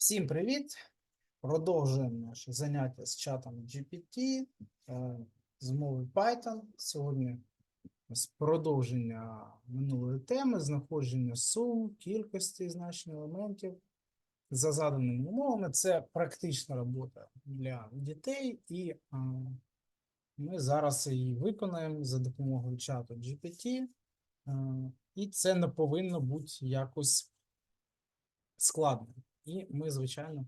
Всім привіт! Продовжуємо наше заняття з чатом GPT е, з мови Python. Сьогодні нас продовження минулої теми, знаходження сум, кількості значень елементів за заданими умовами. Це практична робота для дітей, і е, ми зараз її виконаємо за допомогою чату GPT. Е, І це не повинно бути якось складно. І ми, звичайно,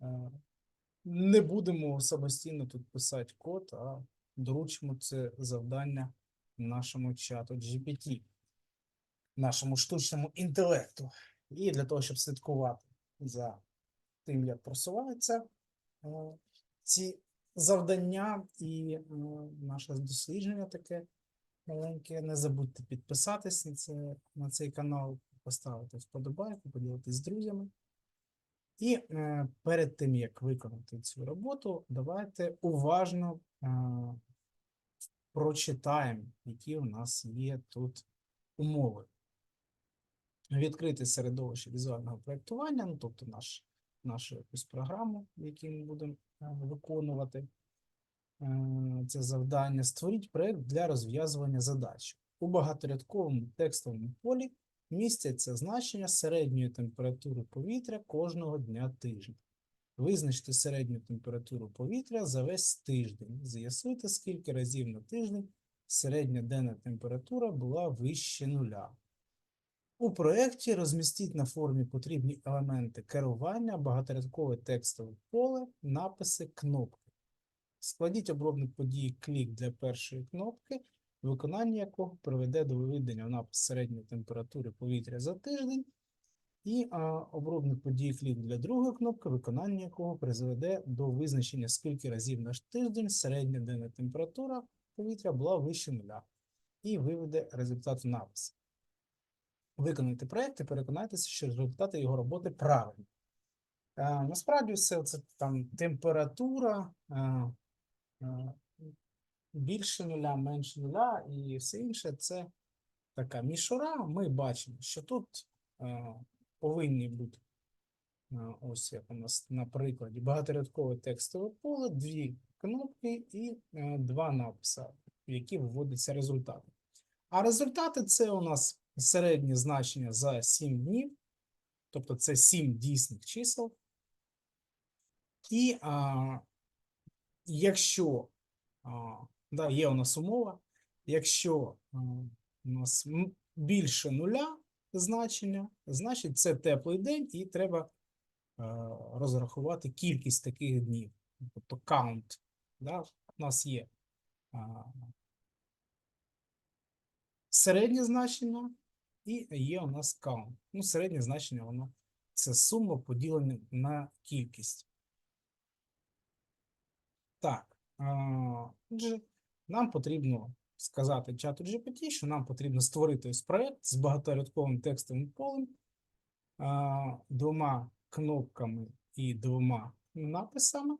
е, не будемо самостійно тут писати код, а доручимо це завдання нашому чату GPT, нашому штучному інтелекту. І для того, щоб слідкувати за тим, як просуваються е, ці завдання і е, наше дослідження таке маленьке. Не забудьте підписатись на, на цей канал, поставити вподобайку, поділитись з друзями. І е, перед тим, як виконати цю роботу, давайте уважно е, прочитаємо, які у нас є тут умови. Відкрити середовище візуального проєктування, ну, тобто наш, нашу якусь програму, якій ми будемо е, виконувати це завдання. Створіть проєкт для розв'язування задач. У багаторядковому текстовому полі містяться значення середньої температури повітря кожного дня тижня. Визначте середню температуру повітря за весь тиждень. З'ясуйте, скільки разів на тиждень середня денна температура була вище нуля. У проєкті розмістіть на формі потрібні елементи керування, багаторядкове текстове поле, написи, кнопки. Складіть обробник події клік для першої кнопки, виконання якого приведе до виведення в напис середньої температури повітря за тиждень, і а, обробник події клік для другої кнопки, виконання якого призведе до визначення, скільки разів на тиждень середня денна температура повітря була вище нуля, і виведе результат в напис. Виконайте проєкт і переконайтеся, що результати його роботи правильні. Е, насправді все це там температура. Е, е, більше нуля, менше нуля і все інше це така мішура. Ми бачимо, що тут е, повинні бути е, ось як у нас на прикладі багаторядкове текстове поле, дві кнопки і е, два написи, в які виводяться результати. А результати це у нас середнє значення за 7 днів, тобто це 7 дійсних чисел. І а, якщо а, Да, є у нас умова. Якщо у нас більше нуля значення, значить це теплий день, і треба розрахувати кількість таких днів. Тобто count. Да? У нас є середнє значення і є у нас count. Ну, середнє значення воно це сума поділена на кількість. Так. Отже, нам потрібно сказати чату GPT, що нам потрібно створити ось проект з багаторядковим текстовим полем, двома кнопками і двома написами,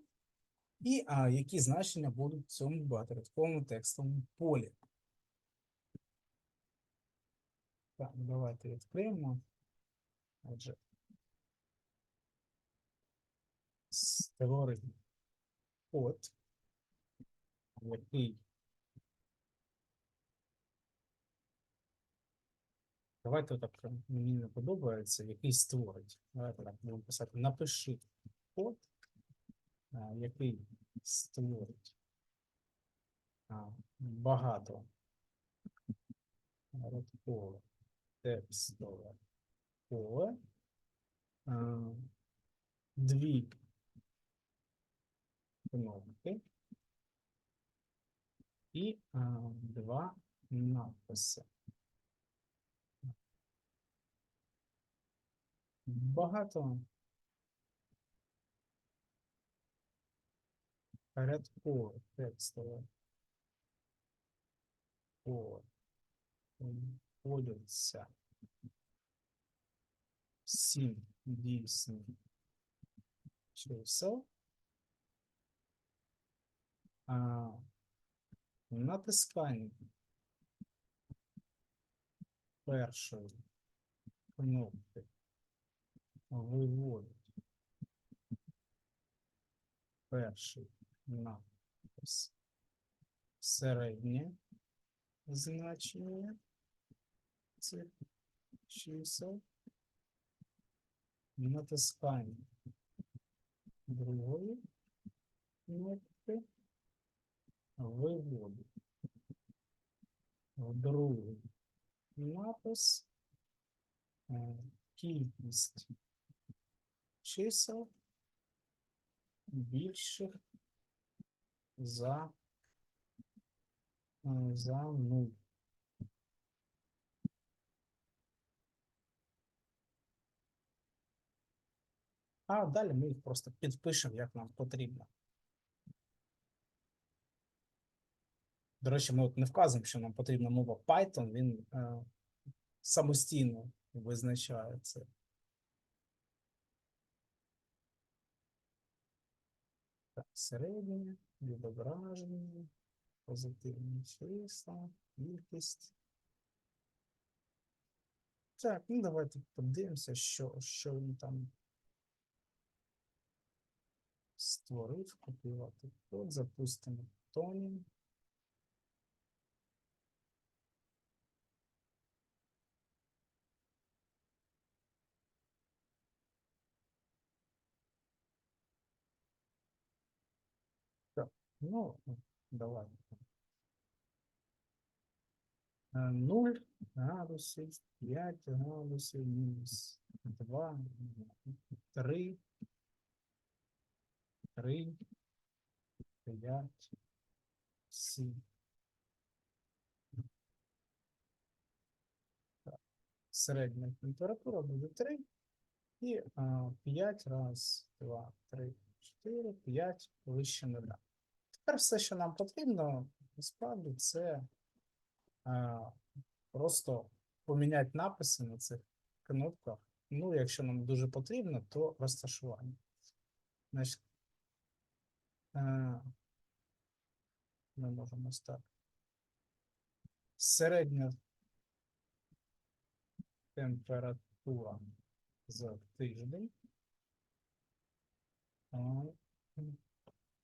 і а, які значення будуть в цьому багаторядковому текстовому полі. Так, давайте відкриємо. Отже, створити код, який Давайте так мені не подобається, який створить. Давайте так будемо писати. Напиши код, який створить багато рядкове текстове поле, дві кнопки і два написи. Багато. Порядково текстове. Поле вводяться сім дійсних чисел. А, натискання першої кнопки виводить перший напис середнє значення цих чисел. Натискаємо другої кнопки. Виводу. В другий напис. е, Кількість чисел більших за, е, за нуль. А далі ми їх просто підпишемо, як нам потрібно. До речі, ми от не вказуємо, що нам потрібна мова Python, він е, самостійно визначає це. Так, середнє, відображення, позитивні числа, кількість. Так, ну давайте подивимося, що, що він там створив, копіювати код, запустимо Тоні. Так, ну, давай. Е, 0 градусів, 5 градусів, мінус 2, 3, 3, 5, 7. Так, Середня температура буде 3. І а, 5 раз, 2, 3, 4, 5 вище нуля. Тепер все, що нам потрібно, насправді, це а, просто поміняти написи на цих кнопках. Ну, якщо нам дуже потрібно, то розташування. Значить, а, ми можемо так. Середня температура за тиждень м. А,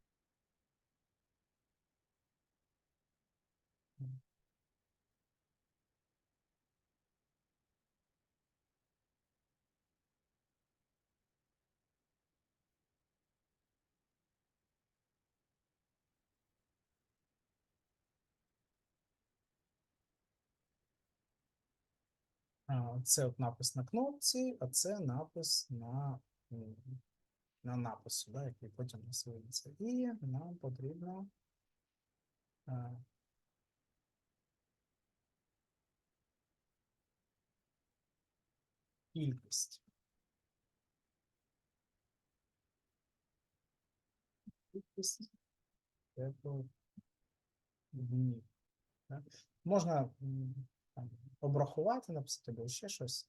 Це от напис на кнопці, а це напис на, на напису, да, який потім нас. І нам потрібно кількість. Кількість тепло днів. Можна там, обрахувати, написати або ще щось.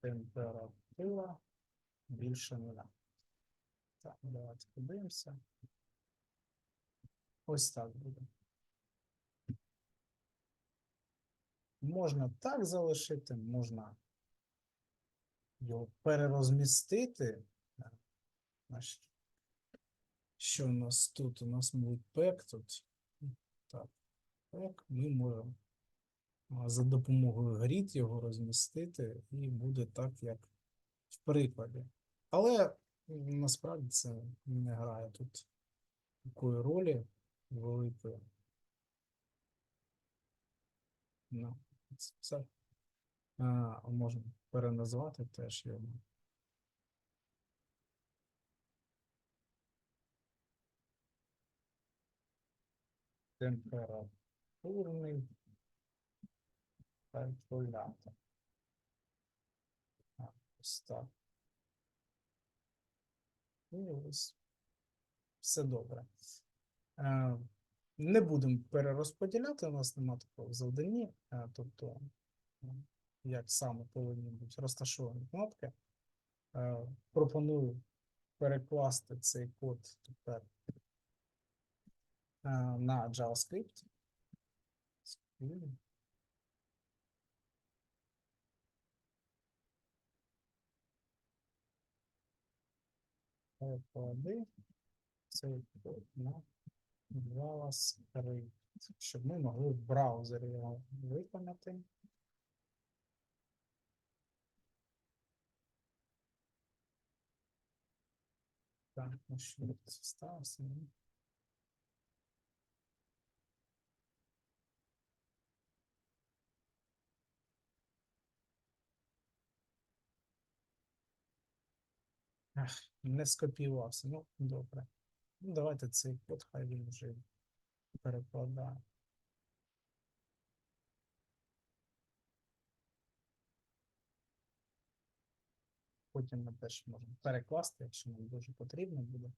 Температура більше нуля. Так, давайте подивимося. Ось так буде. Можна так залишити, можна його перерозмістити. Значить, що у нас тут? У нас буде пек тут. Так, пек. Ми можемо за допомогою грід його розмістити, і буде так, як в прикладі. Але насправді це не грає тут такої ролі великої. Ну, це все. А, можемо переназвати теж його. Температурний калькулятор. Ось. І ось все добре. Е, Не будемо перерозподіляти, у нас немає такого в завданні. е, Тобто, як саме повинні бути розташовані кнопки. Е, Пропоную перекласти цей код тепер Е, на JavaScript. JavaScript, щоб ми могли в браузері його виконати. Так, ну що це сталося? не скопіювався. Ну, добре. Ну, давайте цей код, хай він вже перекладає. Потім ми теж можемо перекласти, якщо нам дуже потрібно буде.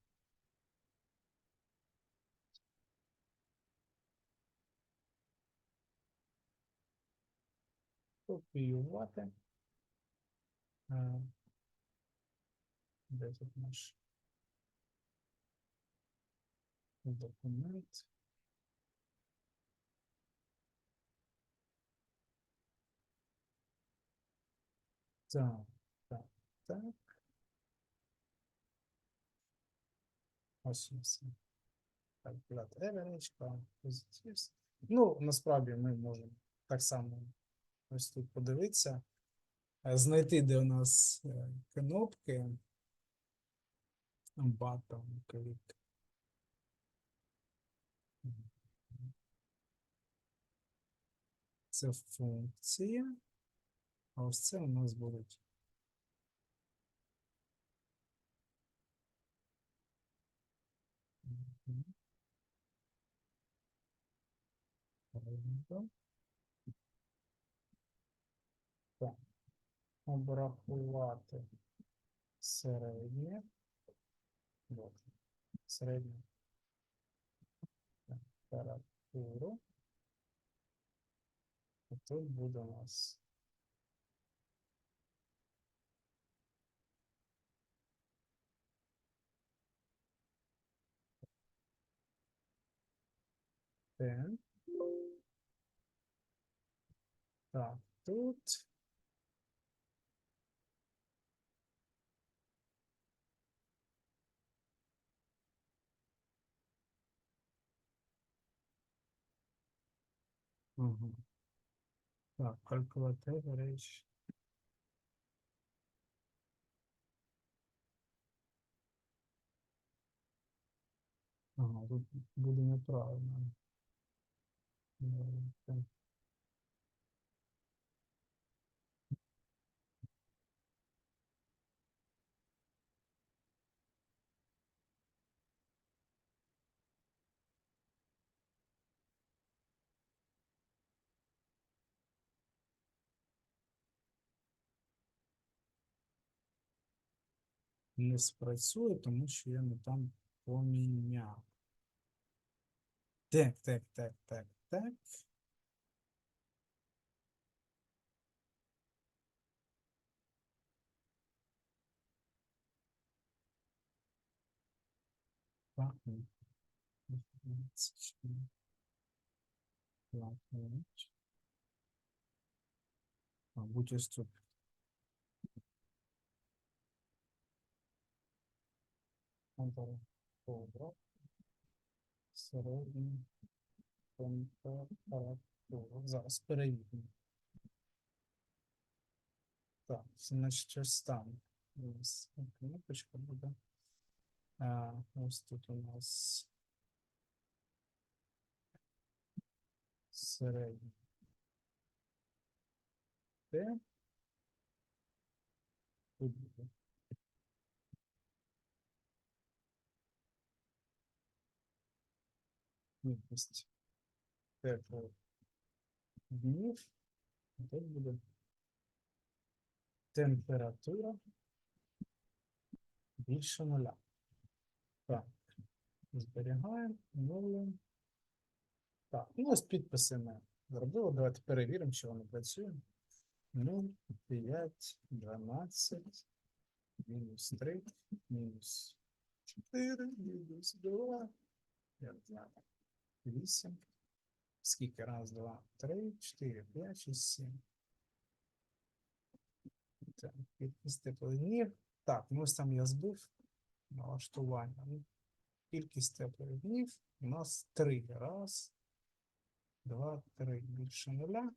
Копіювати. Де тут наш документ? Так, так, так. Ось у нас. Calculate average. Ну, насправді ми можемо так само ось тут подивитися, знайти, де у нас е, кнопки. Button, click. Це функція. А ось це у нас будуть. Обрахувати середнє. Середню температуру. І тут буде у нас Т. Так, тут. Угу. Так, calculate речі. Ага, тут буде неправильно. Давайте. Не спрацює, тому що я не там поміняв. Так, так, так, так, так. Ну, двадцять четыре. Тут. Температура. Середня температура. Зараз перевіримо. Так, значить, ось там. Ось кнопочка буде. А, ось тут у нас середня. Т. Тут буде. Кількість теплих днів. Тут буде температура більше нуля. Так, зберігаємо, оновлюємо. Так, ну ось підписи ми зробили. Давайте перевіримо, чи воно працює. 0, 5, 12, мінус 3, мінус 4, мінус 2, 5, 8. Скільки? Раз, два, три, чотири, п'ять, шість, сім. Так, підпис теплих. Так, ну ось там я збив. налаштування. Ну, Кількість теплих днів у нас три. Раз, два, три. Більше нуля.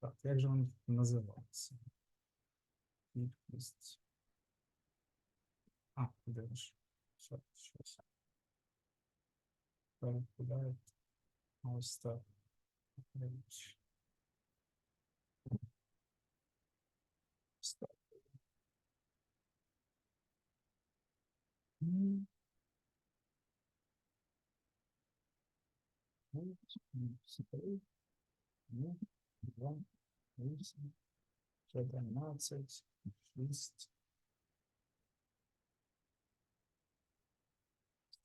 Так, як же він називається? Кількість. А, де ж? Що, щось. Right, we got it. All. Page. Hmm.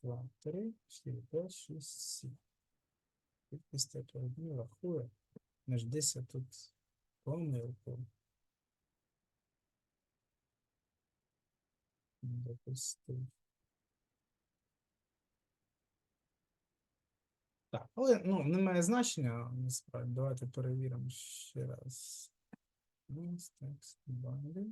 2, 3, 4, 5, 6, 7. Кількість одні рахує. Наш десь тут помилку. Допустив. Так, але ну, немає значення, насправді. Давайте перевіримо ще раз. Ось так, банди.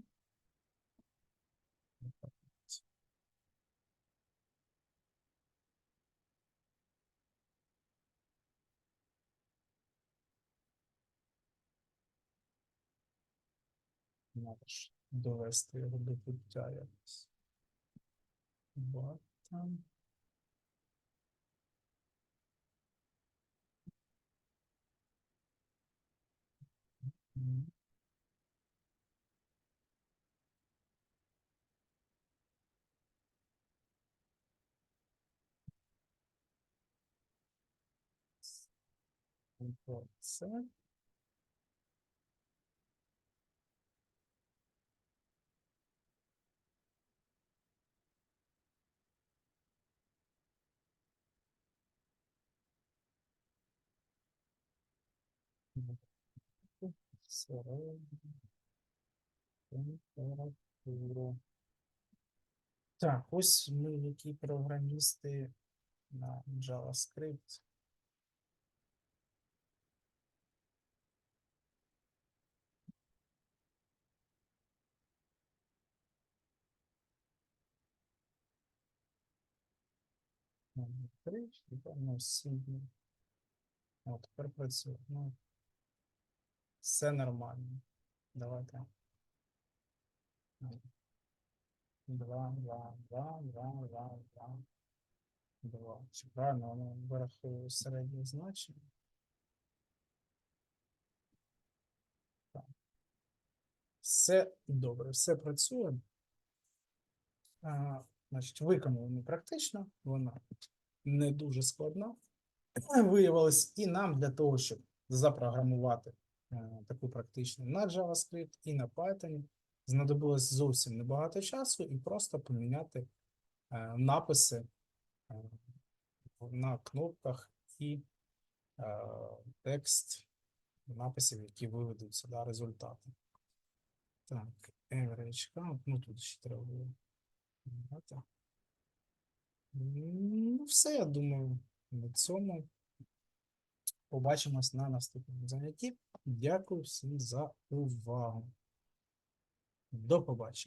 Ж довести його до пуття якось. Вот там. Це. Температура. Так, ось ми які програмісти на JavaScript. Три, ну, сім. От тепер працює. Ну, все нормально. Давайте. Два, два, два, два, два, два. Два. Чи правильно воно вираховує середнє значення? Так. Все добре, все працює. А, значить, виконали практично, вона не дуже складна. Виявилось, і нам для того, щоб запрограмувати таку практичну на JavaScript і на Python, знадобилось зовсім небагато часу і просто поміняти е, написи е, на кнопках і е, текст написів, які виведуться, да, результати. Так, average count, ну тут ще треба було. Ну, все, я думаю, на цьому. Побачимось на наступному занятті. Дякую всім за увагу. До побачення.